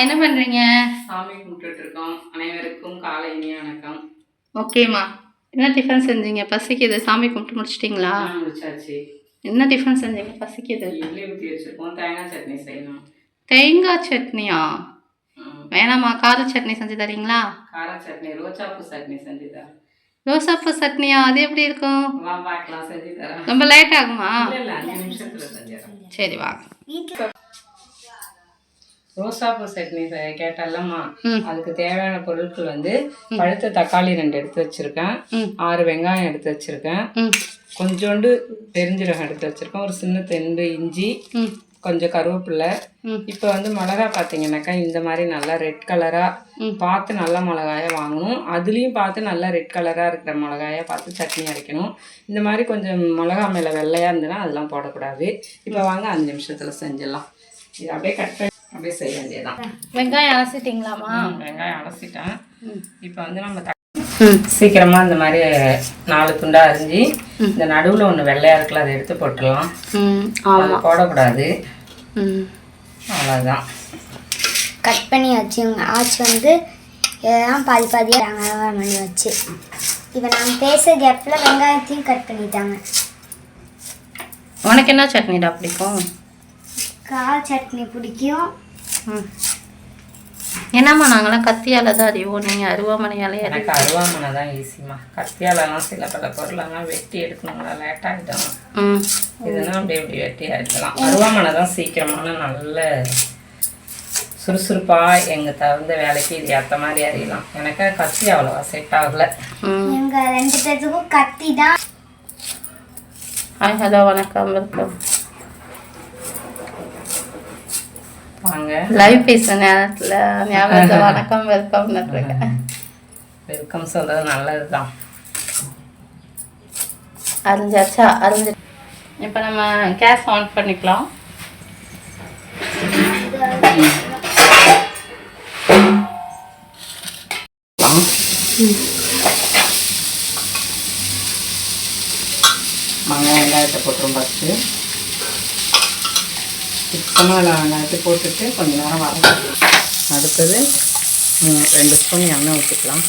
என்ன பண்றீங்க? சாமி கும்பிட்டுட்டு இருக்கோம் அனைவருக்கும் காலை இனிய வணக்கம். ஓகேம்மா. என்ன டிஃபன் செஞ்சீங்க? பசிக்குது. சாமி கும்பிட்டு முடிச்சிட்டிங்களா? முடிச்சாச்சு. என்ன டிஃபன் செஞ்சீங்க? பசிக்குது. இட்லி ஊற்றி வச்சிருக்கோம். தேங்காய் சட்னி செய்யணும். தேங்காய் சட்னியா? ம், வேணாம்மா. கார சட்னி செஞ்சு தரீங்களா? கார சட்னி ரோச்சாப்பூ சட்னி செஞ்சு தரேன். ரோசாப்பூ சட்னியா? அது எப்படி இருக்கும்? வா பார்க்கலாம். செஞ்சு தரேன். ரொம்ப லேட் ஆகுமா? இல்லை இல்லை. அஞ்சு நிமிஷத்துல செஞ்சிடறேன் சரி வாங்க ரோசாப்பூ சட்னி செ- கேட்டல்லம்மா. ம். அதுக்கு தேவையான பொருட்கள் வந்து பழுத்த தக்காளி ரெண்டு எடுத்து வச்சிருக்கேன். ஆறு வெங்காயம் எடுத்து வச்சிருக்கேன். கொஞ்சோண்டு பெருஞ்சீரகம் எடுத்து வச்சிருக்கேன். ஒரு சின்ன தெண்டு இஞ்சி கொஞ்சம் கருவேப்பிலை. ம். இப்போ வந்து மிளகா பார்த்தீங்கன்னாக்கா இந்த மாதிரி நல்லா ரெட் கலராக. பார்த்து நல்ல மிளகாய வாங்கணும். அதுலேயும் பார்த்து நல்லா ரெட் கலராக இருக்கிற மிளகாய பார்த்து சட்னி அரைக்கணும். இந்த மாதிரி கொஞ்சம் மிளகா மேலே வெள்ளையாக இருந்ததுன்னா அதெல்லாம் போடக்கூடாது. இப்போ வாங்க அஞ்சு நிமிஷத்தில் செஞ்சிடலாம். இது அப்படியே கட் பண்ணி அப்படியே செய்ய வேண்டியதான் வெங்காயம் அலசிட்டிங்களாம்மா? வெங்காயம் அலசிட்டேன். இப்போ வந்து நம்ம சீக்கிரமாக இந்த மாதிரி நாலு துண்டா அரிஞ்சு இந்த நடுவில் ஒன்று வெள்ளையாக இருக்குல்ல அதை எடுத்து போட்டுடலாம். அது போடக்கூடாது. அவ்வளோதான் கட் பண்ணி வச்சுங்க ஆச்சு வந்து இதெல்லாம் பாதி பாதியாக வெங்காயம் பண்ணி வச்சு. இப்போ நாங்கள் பேச கேப்பில் வெங்காயத்தையும் கட் பண்ணிட்டாங்க. உனக்கு என்ன சட்னிடா பிடிக்கும்? கார சட்னி பிடிக்கும். என்னம்மா நாங்களாம் கத்தியால் தான் அறிவோம் நீங்கள் அருவாமனையாலே எனக்கு அருவாமனை தான் ஈஸிமா கத்தியாலலாம் சில பல பொருளெல்லாம் வெட்டி எடுக்கணுங்களா லேட் ஆகிடும் ம். இதெல்லாம் அப்படியே இப்படி வெட்டி எடுக்கலாம் அருவாமனை தான் சீக்கிரமான நல்ல சுறுசுறுப்பாக எங்கள் தகுந்த வேலைக்கு இது ஏற்ற மாதிரி அறியலாம். எனக்கு கத்தி அவ்வளோவா செட் ஆகல. எங்கள் ரெண்டு பேர்த்துக்கும் கத்தி தான். ஹலோ வணக்கம் வெல்கம். வாங்க லைவ் பேசுகிற நேரத்தில் ஞாபகத்தில் வணக்கம் வெல்கம்னு இருக்கேன் வெல்கம் சொல்கிறது நல்லது தான் அரிஞ்சாச்சா அரிஞ்சு இப்போ நம்ம கேஸ் ஆன் பண்ணிக்கலாம். வெங்காயம் வெங்காயத்தை போட்டுரும் ஃபஸ்ட்டு சுத்தமாக வெங்காயத்தை போட்டுட்டு கொஞ்சம் நேரம் வதக்கணும் அடுத்தது ரெண்டு ஸ்பூன் எண்ணெய் ஊற்றிக்கலாம்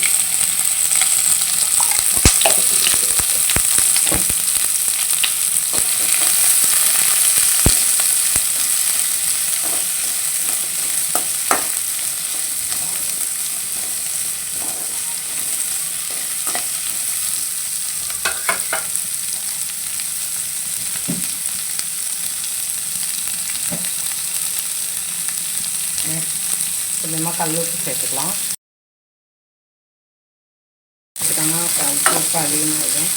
கொஞ்சமாக கல் உப்பு சேர்த்துக்கலாம். சேர்த்துட்டோம்னா உப்பு அதிகமாகிடும்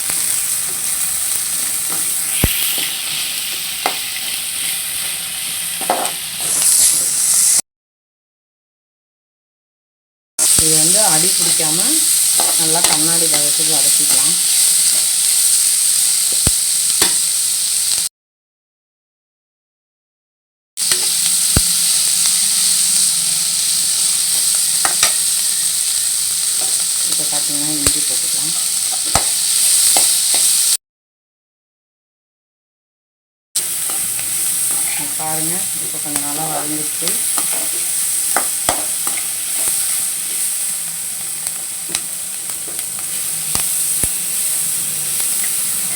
இது வந்து அடி பிடிக்காம நல்லா கண்ணாடி பதத்துக்கு வதக்கிக்கலாம். இப்போ பார்த்தீங்கன்னா இஞ்சி போட்டுக்கலாம். பாருங்கள் இப்போ கொஞ்சம் நல்லா வரைஞ்சிருச்சு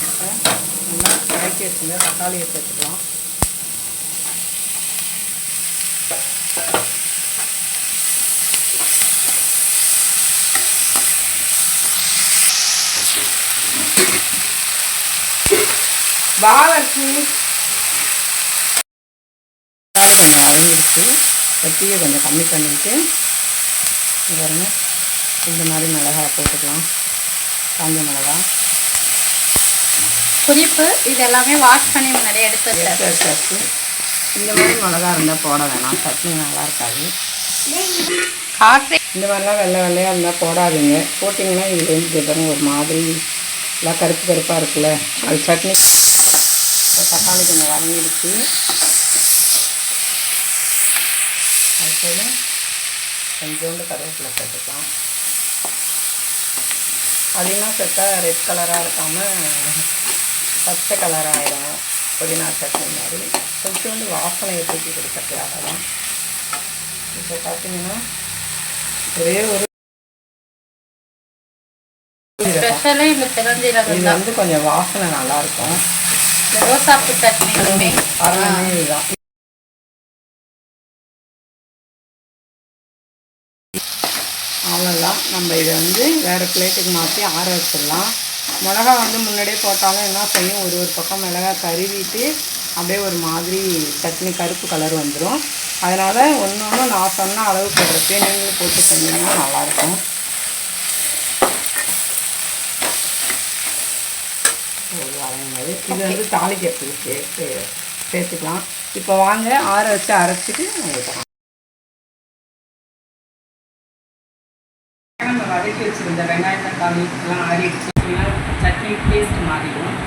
இப்போ நல்லா இறக்கி வச்சுங்க தக்காளியை சேர்த்துக்கலாம். பாலட்சுமி கொஞ்சம் வதங்கிடுச்சு வெட்டியை கொஞ்சம் கம்மி பண்ணிட்டு இங்க பாருங்க இந்த மாதிரி மிளகாய் போட்டுக்கலாம். காஞ்ச மிளகாய் குறிப்பு இது எல்லாமே வாஷ் பண்ணி முன்னாடியே எடுத்து வச்சாச்சு இந்த மாதிரி மிளகா இருந்தால் போட வேணாம். சட்னி நல்லா இருக்காது. காற்று இந்த மாதிரிலாம் வெள்ளை வெள்ளையாக இருந்தால் போடாதீங்க. போட்டிங்கன்னா இதுலேருந்து பாருங்க ஒரு மாதிரி எல்லாம் கருப்பு கருப்பாக இருக்குல்ல. அது சட்னி இப்போ தக்காளி கொஞ்சம் வதங்கிடுச்சு. அடுத்தது கொஞ்சோண்டு கருவேப்பிலை சேர்த்துக்கலாம். அதிகமாக சேர்த்தா ரெட் கலராக இருக்காமல் பச்சை கலர் ஆகிடும் புதினா சட்னி மாதிரி. கொஞ்சோண்டு வாசனையை தூக்கி கொடுக்கறதுக்காக தான் இப்போ பார்த்தீங்கன்னா ஒரே ஒரு இது வந்து கொஞ்சம் வாசனை நல்லா இருக்கும். இந்த ரோசாப்பு சட்னி இதுதான் அவ்வளோதான் நம்ம இதை வந்து வேறு பிளேட்டுக்கு மாற்றி ஆற வச்சிடலாம். மிளகா வந்து முன்னாடியே போட்டாலும் என்ன செய்யும்? ஒரு ஒரு பக்கம் மிளகா கருவிட்டு அப்படியே ஒரு மாதிரி சட்னி கருப்பு கலர் வந்துடும் அதனால் ஒன்று ஒன்று நான் சொன்ன அளவு போடுறப்பே நீங்களும் போட்டு செஞ்சீங்கன்னா நல்லாயிருக்கும் ஒரு வதங்கினது இது வந்து தாளிக்கிறதுக்கு சேர்த்து சேர்த்துக்கலாம். இப்போ வாங்க ஆற வச்சு அரைச்சிட்டு ஊற்றலாம் நம்ம வதக்கி வச்சுருந்த வெங்காயம் தக்காளி எல்லாம் ஆறிடுச்சு சட்னி டேஸ்ட் மாறிடும்.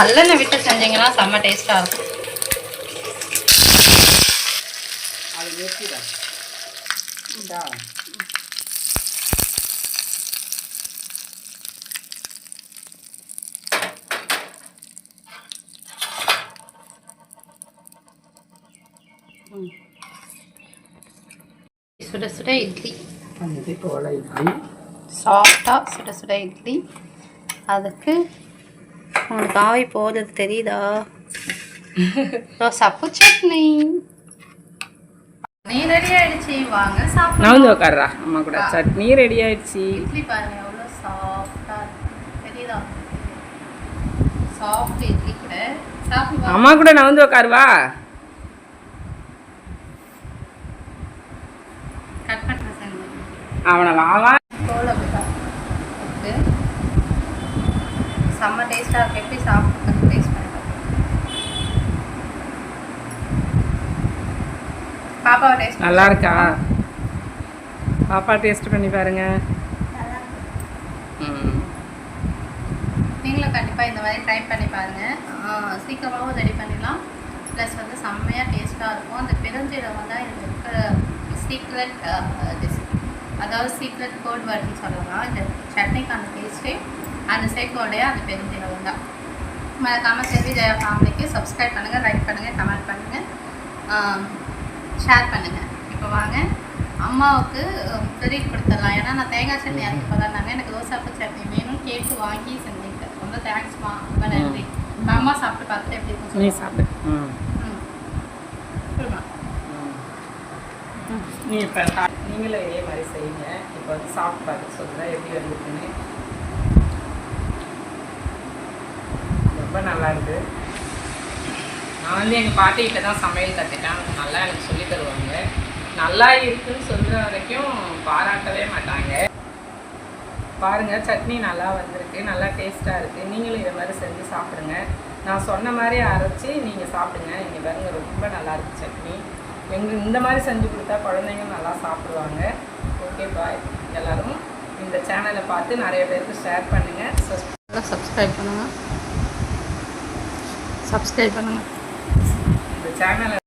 நல்லெண்ணெய் விட்டு செஞ்சீங்கன்னா செம்ம டேஸ்ட்டாக இருக்கும். சுட சுட இட்லி. போல இட்லி. சாஃப்டாக சுட சுட இட்லி. அதுக்கு உனக்கு ஆவி போகுது தெரியுதா? சட்னி. நீ ரெடி ஆயிடுச்சு வாங்க சாப்பிடலாம். நான் வந்து உட்காடுறா அம்மா கூட சட்னி ரெடி ஆயிடுச்சு. இட்லி பாருங்க எவ்வளோ சாஃப்டாக இருக்கு. தெரியுதா? சாஃப்ட் இட்லி கூட. சாப்பிடுவா அம்மா கூட நான் வந்து உட்காருவா கட் அவனை வாவா தோல் அப்படிதான் இருக்கு செம்ம டேஸ்ட்டாக இருக்கு. எப்படி சாப்பிட்டு டேஸ்ட் பண்ணி பார்க்கலாம் பாப்பாவை டேஸ்ட் நல்லா இருக்கா பாப்பா டேஸ்ட் பண்ணி பாருங்க. நீங்களும் கண்டிப்பாக இந்த மாதிரி ட்ரை பண்ணி பாருங்கள் சீக்கிரமாகவும் ரெடி பண்ணிடலாம். ப்ளஸ் வந்து செம்மையாக டேஸ்ட்டாக இருக்கும். அந்த பெருஞ்சீரகம் தான் இருக்க சீக்ரெட் ரெசிபி அதாவது சீக்ரெட் கோட் வேர்டுன்னு சொல்லலாம். இந்த சட்னிக்கான டேஸ்ட்டே அந்த சேர்க்கோடைய அந்த பெருஞ்சீரகம் தான் மறக்காமல் செல்வி ஜெயா ஃபேமிலிக்கு சப்ஸ்கிரைப் பண்ணுங்கள் லைக் பண்ணுங்கள் கமெண்ட் பண்ணுங்கள் ஷேர் பண்ணுங்கள் இப்போ வாங்க. அம்மாவுக்கு கிரெடிட் கொடுத்துடலாம். ஏன்னா நான் தேங்காய் சட்னி அரைக்க போதாங்க எனக்கு தோசாப்பு சட்னி வேணும். கேட்டு வாங்கி செஞ்சுக்கிட்டேன் ரொம்ப தேங்க்ஸ்மா ரொம்ப நன்றி. அம்மா சாப்பிட்டு பார்த்துட்டு எப்படி இருக்கும் நீ சொல்லுங்க. சாப்பிடு. ம். ம். சொல்லுமா நீ இப்போ நீங்களும் இதே மாதிரி செய்யுங்க. இப்போ வந்து சாப்பிட்டு பார்த்து சொல்கிறேன் எப்படி வந்துருக்குன்னு. ரொம்ப நல்லா இருக்கு நான் வந்து எங்கள் பாட்டிகிட்ட தான் சமையல் கற்றுட்டேன் அவங்க நல்லா எனக்கு சொல்லி தருவாங்க. நல்லா இருக்குன்னு சொல்கிற வரைக்கும் பாராட்டவே மாட்டாங்க. பாருங்கள் சட்னி நல்லா வந்திருக்கு. நல்லா டேஸ்ட்டாக இருக்குது நீங்களும் இதை மாதிரி செஞ்சு சாப்பிடுங்க. நான் சொன்ன மாதிரி அரைச்சி நீங்கள் சாப்பிடுங்க. இங்கே பாருங்க ரொம்ப நல்லா இருக்குது சட்னி. எங்கள் இந்த மாதிரி செஞ்சு கொடுத்தா குழந்தைங்க நல்லா சாப்பிடுவாங்க. Okay bye. எல்லோரும் இந்த சேனலை பார்த்து நிறைய பேருக்கு ஷேர் பண்ணுங்கள் சப்ஸ்கிரைப் பண்ணுங்கள் சப்ஸ்கிரைப் பண்ணுங்கள் இந்த சேனலை